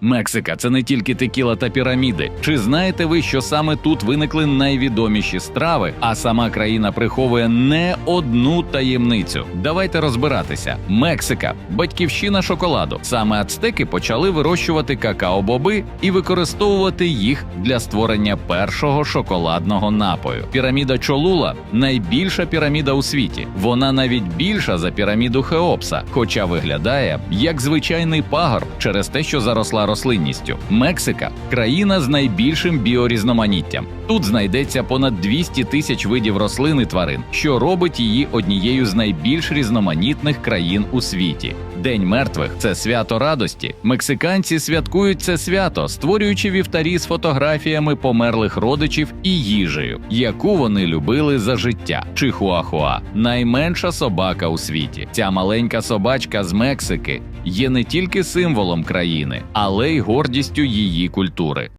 Мексика це не тільки текіла та піраміди. Чи знаєте ви, що саме тут виникли найвідоміші страви, а сама країна приховує не одну таємницю? Давайте розбиратися. Мексика батьківщина шоколаду. Саме ацтеки почали вирощувати какао-боби і використовувати їх для створення першого шоколадного напою. Піраміда Чолула найбільша піраміда у світі. Вона навіть більша за піраміду Хеопса, хоча виглядає як звичайний пагорб через те, що заросла рослинністю. Мексика країна з найбільшим біорізноманіттям. Тут знайдеться понад 200 тисяч видів рослин і тварин, що робить її однією з найбільш різноманітних країн у світі. День мертвих це свято радості. Мексиканці святкують це свято, створюючи вівтарі з фотографіями померлих родичів і їжею, яку вони любили за життя. Чихуахуа найменша собака у світі. Ця маленька собачка з Мексики є не тільки символом країни, але й гордістю її культури.